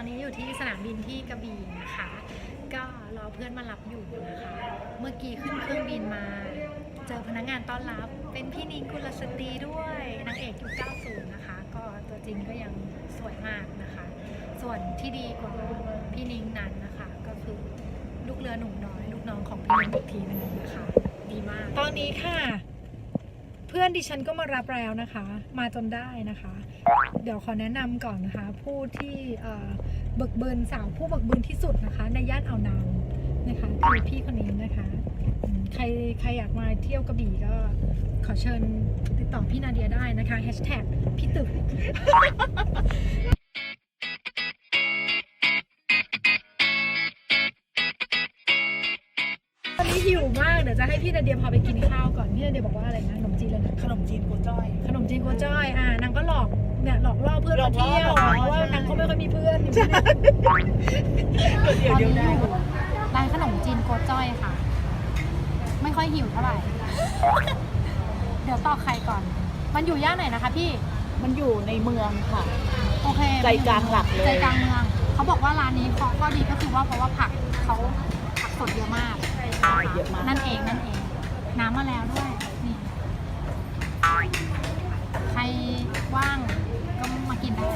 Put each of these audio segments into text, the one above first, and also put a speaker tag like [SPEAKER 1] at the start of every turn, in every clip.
[SPEAKER 1] ตอนนี้อยู่ที่สนามบินที่กระบี่นะคะ ก็รอเพื่อนมารับอยู่นะคะ เมื่อกี้ขึ้นเครื่องบินมา เจอพนักงานต้อนรับ เป็นพี่นิงกุลสตรีด้วยนางเอกยุค90 นะคะ ก็ตัวจริงก็ยังสวยมากนะคะ ส่วนที่ดีกว่าพี่นิงนั้นนะคะ ก็คือลูกเรือหนุ่มน้อย ลูกน้องของพี่นิงอีกทีหนึงนะคะ ดีมาก ตอนนี้ค่ะ เพื่อนดิฉันก็มารับแล้วนะคะ มาจนได้นะคะ เดี๋ยวขอแนะนำก่อนนะคะ ผู้ที่เบิกเบินสาวผู้เบิกเบินที่สุดนะคะ ในย่านอ่าวนางนะคะคือพี่คนนี้นะคะ ใครใครอยากมาเที่ยวกระบี่ก็ขอเชิญติดต่อพี่นาเดียได้นะคะแฮชแท็กพี่ตึก หิวมาก เดี๋ยวจะให้พี่นาเดียพาไปกินข้าวก่อน พี่นาเดียบอกว่าอะไรนะขนมจีนเลยนะ
[SPEAKER 2] ขนมจีนโกจ้อย
[SPEAKER 1] ขนมจีนโกจ้อย อ่านางก็หลอก เนี่ยหลอกล่อเพื่อนมาเที่ยว
[SPEAKER 2] หลอกล่อ
[SPEAKER 1] เพราะว่า
[SPEAKER 2] ใช่
[SPEAKER 1] นางก็ไม่ค่อยมีเพื่อนอยู่
[SPEAKER 2] เดี๋ยวเดี๋ยวได้
[SPEAKER 1] ร้านขนมจีนโกจ้อยค่ะ ไม่ค่อยหิวเท่าไหร่ เดี๋ยวต่อใครก่อน มันอยู่ย่านไหนนะคะพี่
[SPEAKER 2] มันอยู่ในเมืองค่ะ
[SPEAKER 1] โอเค
[SPEAKER 2] ใจกลางหลักเลย
[SPEAKER 1] ใจกลางเมือง เขาบอกว่าร้านนี้ข้อข้อดีก็คือว่าเพราะว่าผักเขาผักสดเยอะมาก
[SPEAKER 2] เยอะมาก
[SPEAKER 1] นั่นเองนั่นเอง น้ำมาแล้วด้วยนี่ใครว่างก็มากินได้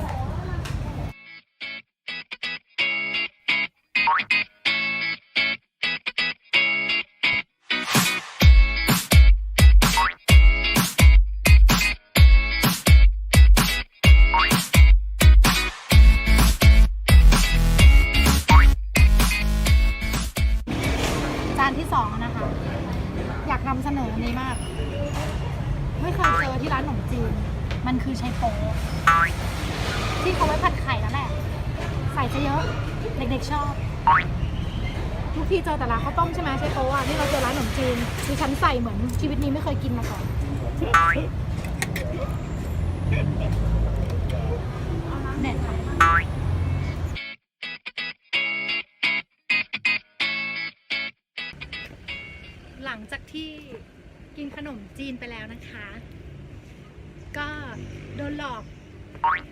[SPEAKER 1] นำเนออันนี้มาก ไม่เคยเจอที่ร้านขนมจีน มันคือไชโป๊ที่เขาไว้ผัดไข่นั่นแหละ ใส่จะเยอะ เด็กๆชอบ ทุกทีเจอแต่ร้านข้าวต้มใช่ไหมไชโป๊อะที่เราเจอร้านขนมจีนดิฉันใส่เหมือนชีวิตนี้ไม่เคยกินมาก่อนเด็ดค่ะ ลังจากที่กินขนมจีนไปแล้วนะคะ ก็โดนหลอก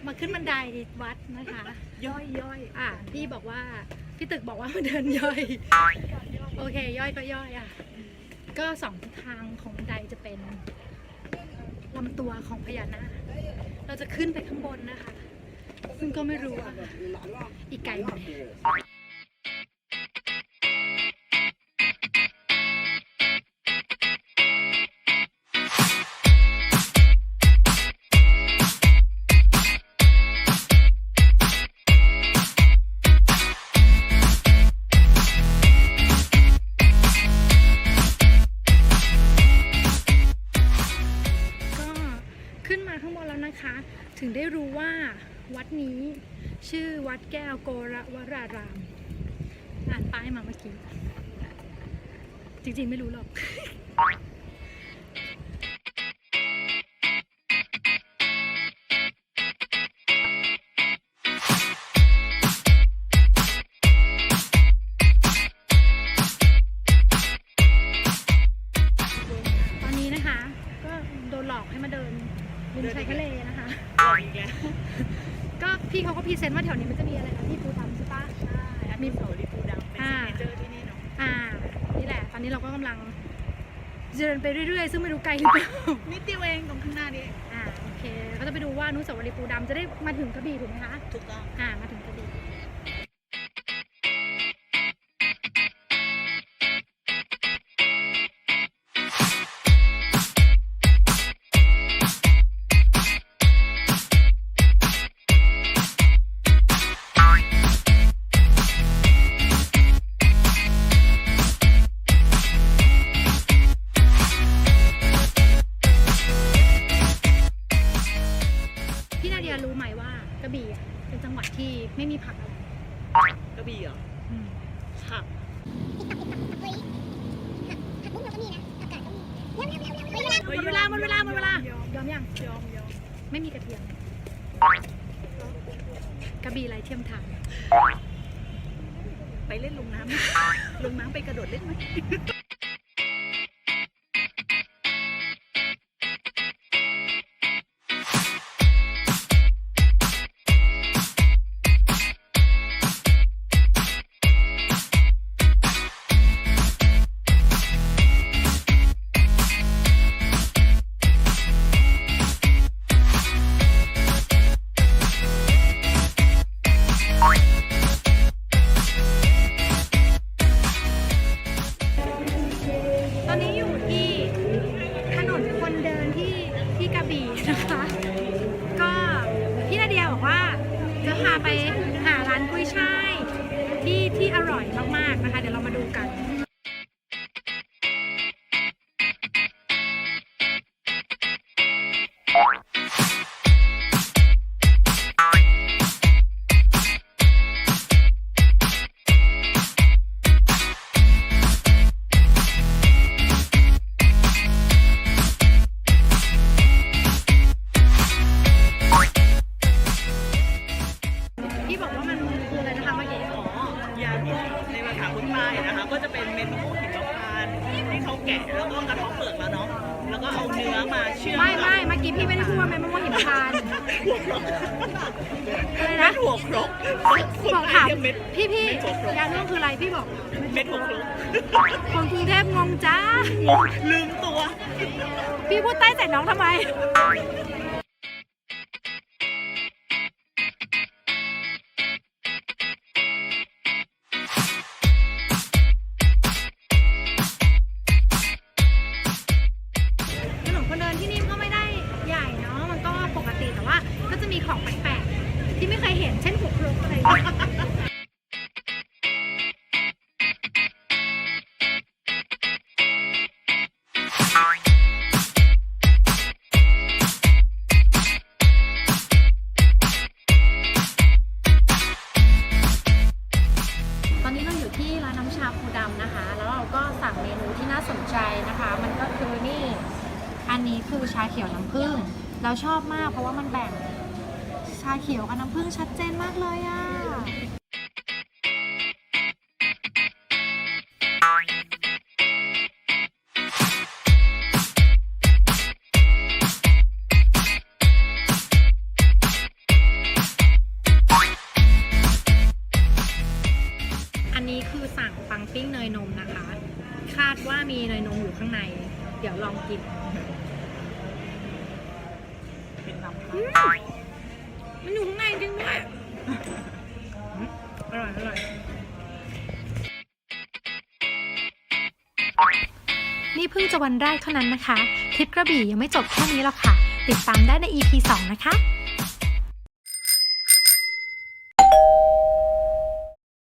[SPEAKER 1] มาขึ้นบันไดวัดนะคะ ย่อยย่อยอะพี่บอกว่าพี่ตึกบอกว่ามาเดินย่อย โอเค ย่อยก็ย่อยอะ ก็สองทางของบันไดจะเป็นลำตัวของพญานาคเราจะขึ้นไปข้างบนนะคะ ซึ่งก็ไม่รู้อะอีกไกลไหม ก้วโกรวราราม อ่านป้ายมาเมื่อกี้ จริงๆไม่รู้หรอกตอนนี้นะคะก็โดนหลอกให้มาเดินริมชายทะเลนะคะ
[SPEAKER 2] เอาอีกแล้ว
[SPEAKER 1] ก็พี่เขาก็พรีเซนต์ว่าแถวนี้มัน ช่
[SPEAKER 2] อันนี้เสาลิปูดำเป็น
[SPEAKER 1] อ่า
[SPEAKER 2] ซิกเนเจอร์ที่นี่เนาะ
[SPEAKER 1] อ่า นี่แหละ ตอนนี้เราก็กำลังเดินไปเรื่อยๆ ซึ่งไม่รู้ไกลหรือเปล่า
[SPEAKER 2] นิดเดียวเองตรงข้างหน้านี้
[SPEAKER 1] อ่า โอเค ก็จะไปดูว่าอนุสาวรีย์ปูดำจะได้มาถึงกระบี่ถูกไหมคะ
[SPEAKER 2] ถูกต้อง
[SPEAKER 1] อ่า มาถึงกระบี่ ระบี่เหร
[SPEAKER 2] อ
[SPEAKER 1] อืม
[SPEAKER 2] ผัก
[SPEAKER 1] เฮ้ยเวลาหมดเวลาหมดเวลา
[SPEAKER 2] ยอม
[SPEAKER 1] ยอมยัง
[SPEAKER 2] ยอมยอม
[SPEAKER 1] ไม่มีกระเทียมกระบี่ไรเทียมทาน
[SPEAKER 2] ไปเล่นลงน้ำไหมลงน้ำไปกระโดดเล่นไหมา
[SPEAKER 1] ร่ว
[SPEAKER 2] งในภาษาคนใต้นะคะ ก็จะเป็นเม็ดมะม่วงหิมพานต์ที่เขาแกะแล้วก็กระเทาะเปลือกแล้วเนาะแล้วก็เอาเนื้อมาเชื่อม
[SPEAKER 1] ไม่
[SPEAKER 2] กับ
[SPEAKER 1] ไม่เมื่อกี้พี่ไม่ได้พูดว่าแม่มะม่วงหิมพานต์
[SPEAKER 2] หัวครก
[SPEAKER 1] อะไร
[SPEAKER 2] เม็
[SPEAKER 1] นะ
[SPEAKER 2] ดหัวครกคน
[SPEAKER 1] บอก
[SPEAKER 2] ไท
[SPEAKER 1] ถายม
[SPEAKER 2] เรียกเม็ด
[SPEAKER 1] พี่พี่
[SPEAKER 2] เม็ดหัวครก
[SPEAKER 1] ยาเรื่องคืออะไรพี่บอก
[SPEAKER 2] เม็ดหัวครก
[SPEAKER 1] คนกรุงเทพงงจ้า
[SPEAKER 2] งงลืมตัว
[SPEAKER 1] พี่พูดใต้ใส่น้องทำไม อยู่ที่ร้านน้ำชาภูดำนะคะ แล้วเราก็สั่งเมนูที่น่าสนใจนะคะ มันก็คือนี่อันนี้คือชาเขียวน้ำผึ้งเราชอบมากเพราะว่ามันแบ่งชาเขียวกับน้ำผึ้งชัดเจนมากเลยอะ่ะ นนี้คือสั่งปังปิ้งเนยนมนะคะ คาดว่ามีเนยนมอยู่ข้างใน เดี๋ยวลองกิน
[SPEAKER 2] เป็นน้ำ
[SPEAKER 1] อืมมันอยู่ข้างในจริงด้วยอร่อย อร่อย นี่เพิ่งจะวันแรกเท่านั้นนะคะทริปกระบี่ยังไม่จบแค่นี้หรอกค่ะ ติดตามได้ใน EP 2 นะคะ